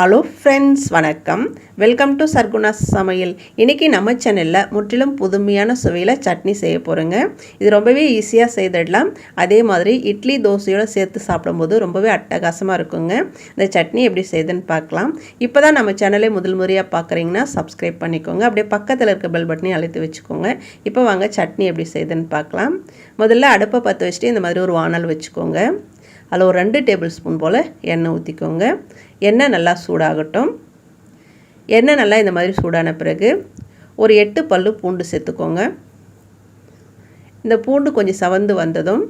Hello friends வணக்கம். Welcome to Sarguna சமையல் இன்றைக்கி நம்ம சேனலில் முற்றிலும் புதுமையான சுவையில் சட்னி செய்ய போகிறோங்க இது ரொம்பவே ஈஸியாக செய்திடலாம். அதே மாதிரி இட்லி தோசையோடு சேர்த்து சாப்பிடும்போது ரொம்பவே அட்டகாசமாக இருக்குங்க. இந்த சட்னி எப்படி செய்யுதுன்னு பார்க்கலாம். இப்போ தான் நம்ம சேனலை முதல் முறையாக பார்க்குறீங்கன்னா சப்ஸ்கிரைப் பண்ணிக்கோங்க. அப்படியே பக்கத்தில் இருக்க பெல் பட்டனையும் அழைத்து வச்சுக்கோங்க. இப்போ வாங்க சட்னி எப்படி செய்யுதுன்னு பார்க்கலாம். முதல்ல அடுப்பை பற்ற வச்சுட்டு இந்த மாதிரி ஒரு வானல் வச்சுக்கோங்க. அதில் ஒரு ரெண்டு டேபிள் ஸ்பூன் போல் எண்ணெய் ஊற்றிக்கோங்க. எண்ணெய் நல்லா சூடாகட்டும். எண்ணெய் நல்லா இந்த மாதிரி சூடான பிறகு ஒரு எட்டு பல் பூண்டு சேர்த்துக்கோங்க. இந்த பூண்டு கொஞ்சம் சவந்து வந்ததும்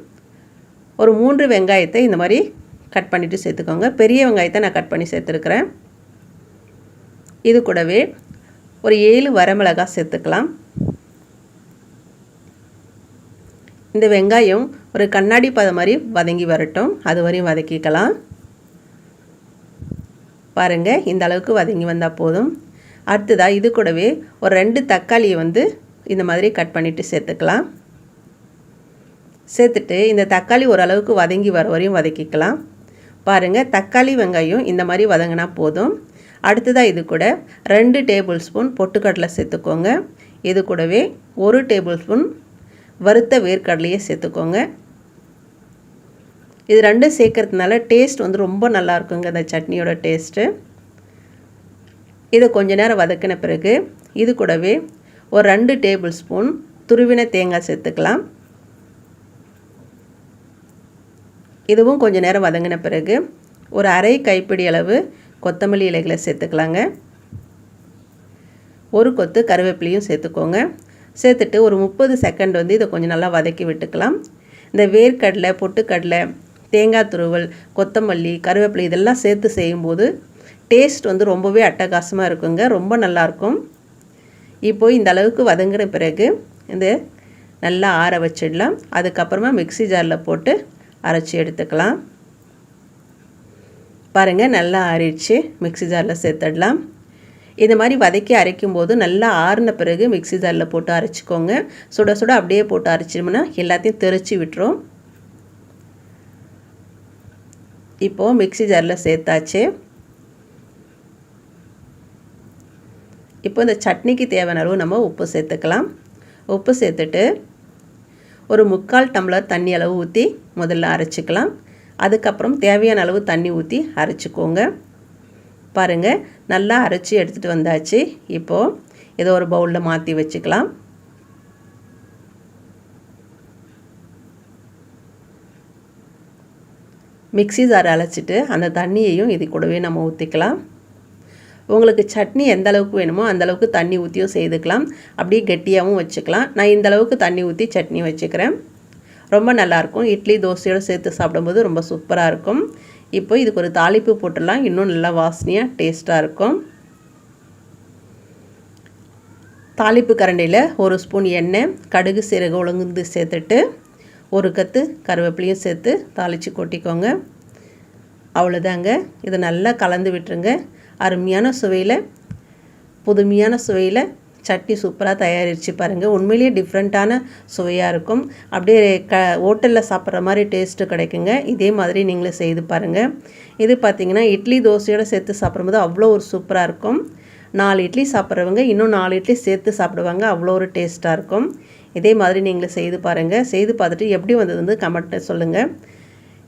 ஒரு மூன்று வெங்காயத்தை இந்த மாதிரி கட் பண்ணிவிட்டு சேர்த்துக்கோங்க. பெரிய வெங்காயத்தை நான் கட் பண்ணி சேர்த்துருக்குறேன். இது கூடவே ஒரு ஏழு வரமிளகாய் சேர்த்துக்கலாம். இந்த வெங்காயம் ஒரு கண்ணாடி பதம் மாதிரி வதங்கி வரட்டும். அது வரையும் வதக்கிக்கலாம். பாருங்கள் இந்த அளவுக்கு வதங்கி வந்தால் போதும். அடுத்ததாக இது கூடவே ஒரு ரெண்டு தக்காளியை வந்து இந்த மாதிரி கட் பண்ணிவிட்டு சேர்த்துக்கலாம். சேர்த்துட்டு இந்த தக்காளி ஓரளவுக்கு வதங்கி வர வரையும் வதக்கிக்கலாம். பாருங்கள் தக்காளி வெங்காயம் இந்த மாதிரி வதங்கினா போதும். அடுத்ததாக இது கூட ரெண்டு டேபிள் ஸ்பூன் பொட்டுக்கடலை சேர்த்துக்கோங்க. இது கூடவே ஒரு டேபிள் ஸ்பூன் வறுத்த வேர்க்கடலையே சேர்த்துக்கோங்க. இது ரெண்டும் சேர்க்கறதுனால டேஸ்ட் வந்து ரொம்ப நல்லா இருக்குங்க இந்த சட்னியோட டேஸ்ட்டு இதை கொஞ்ச நேரம் வதக்கின பிறகு இது கூடவே ஒரு ரெண்டு டேபிள் ஸ்பூன் துருவின தேங்காய் சேர்த்துக்கலாம். இதுவும் கொஞ்ச நேரம் வதங்கின பிறகு ஒரு அரை கைப்பிடி அளவு கொத்தமல்லி இலைகளை சேர்த்துக்கலாங்க. ஒரு கொத்து கருவேப்பிலையும் சேர்த்துக்கோங்க. சேர்த்துட்டு ஒரு முப்பது செகண்ட் வந்து இதை கொஞ்சம் நல்லா வதக்கி விட்டுக்கலாம். இந்த வேர்க்கடலை பொட்டுக்கடலை தேங்காய் துருவல் கொத்தமல்லி கருவேப்பிலை இதெல்லாம் சேர்த்து செய்யும்போது டேஸ்ட் வந்து ரொம்பவே அட்டகாசமாக இருக்குங்க. ரொம்ப நல்லாயிருக்கும். இப்போது இந்த அளவுக்கு வதங்கின பிறகு இந்த நல்லா ஆற வச்சிடலாம். அதுக்கப்புறமா மிக்சி ஜாரில் போட்டு அரைச்சி எடுத்துக்கலாம். பாருங்கள் நல்லா ஆறிடுச்சு. மிக்சி ஜாரில் சேர்த்துடலாம். இந்த மாதிரி வதக்கி அரைக்கும் போது நல்லா ஆறின பிறகு மிக்சி ஜாரில் போட்டு அரைச்சிக்கோங்க. சுட சுட அப்படியே போட்டு அரைச்சிட்டோம்னா எல்லாத்தையும் தெரிச்சு விட்டுரும். இப்போது மிக்சி ஜாரில் சேர்த்தாச்சு. இப்போ இந்த சட்னிக்கு தேவையான அளவு நம்ம உப்பு சேர்த்துக்கலாம். உப்பு சேர்த்துட்டு ஒரு முக்கால் டம்ளர் தண்ணி அளவு ஊற்றி முதல்ல அரைச்சிக்கலாம். அதுக்கப்புறம் தேவையான அளவு தண்ணி ஊற்றி அரைச்சிக்கோங்க. பாருங்கள் நல்லா அரைச்சி எடுத்துகிட்டு வந்தாச்சு. இப்போது ஏதோ ஒரு பவுலில் மாற்றி வச்சுக்கலாம். மிக்சி ஜார் அழைச்சிட்டு அந்த தண்ணியையும் இது கூடவே நம்ம ஊற்றிக்கலாம் உங்களுக்கு சட்னி எந்த அளவுக்கு வேணுமோ அந்த அளவுக்கு தண்ணி ஊற்றியும் செய்துக்கலாம். அப்படியே கெட்டியாகவும் வச்சுக்கலாம். நான் இந்த அளவுக்கு தண்ணி ஊற்றி சட்னி வச்சுக்கிறேன். ரொம்ப நல்லாயிருக்கும் இட்லி தோசையோடு சேர்த்து சாப்பிடும்போது ரொம்ப சூப்பராக இருக்கும். இப்போ இதுக்கு ஒரு தாளிப்பு போட்டுடலாம். இன்னும் நல்லா வாசனையாக டேஸ்ட்டாக இருக்கும். தாளிப்பு கரண்டியில் ஒரு ஸ்பூன் எண்ணெய் கடுகு சீரக உளுந்து சேர்த்துட்டு ஒரு கத்து கருவேப்பிலையும் சேர்த்து தாளித்து கொட்டிக்கோங்க. அவ்வளோதாங்க இதை நல்லா கலந்து விட்டுருங்க. அருமையான சுவையில் புதுமையான சுவையில் சட்னி சூப்பராக தயாரிச்சு பாருங்கள் உண்மையிலேயே டிஃப்ரெண்ட்டான சுவையாக இருக்கும். அப்படியே க ஹோட்டலில் சாப்பிட்ற மாதிரி டேஸ்ட்டு கிடைக்குங்க. இதே மாதிரி நீங்களே செய்து பாருங்கள் இது பார்த்திங்கன்னா இட்லி தோசையோடு சேர்த்து சாப்பிடும்போது அவ்வளோ ஒரு சூப்பராக இருக்கும். நாலு இட்லி சாப்பிட்றவங்க இன்னும் நாலு இட்லி சேர்த்து சாப்பிடுவாங்க. அவ்வளோ ஒரு டேஸ்ட்டாக இருக்கும். இதே மாதிரி நீங்களே செய்து பாருங்கள் செய்து பார்த்துட்டு எப்படி வந்தது வந்து கமெண்ட்டை சொல்லுங்கள்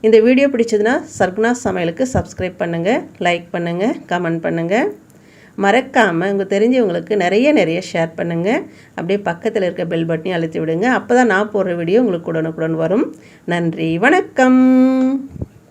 இந்த வீடியோ பிடிச்சதுன்னா சர்குணா சமையலுக்கு சப்ஸ்கிரைப் பண்ணுங்கள் லைக் பண்ணுங்கள் கமெண்ட் பண்ணுங்கள் மறக்காமல் உங்கள் தெரிஞ்சவங்களுக்கு நிறைய நிறைய ஷேர் பண்ணுங்கள் அப்படியே பக்கத்தில் இருக்க பெல் பட்டனையும் அழுத்தி விடுங்க. அப்போ தான் நான் போடுற வீடியோ உங்களுக்கு உடனுக்குடன் வரும். நன்றி வணக்கம்.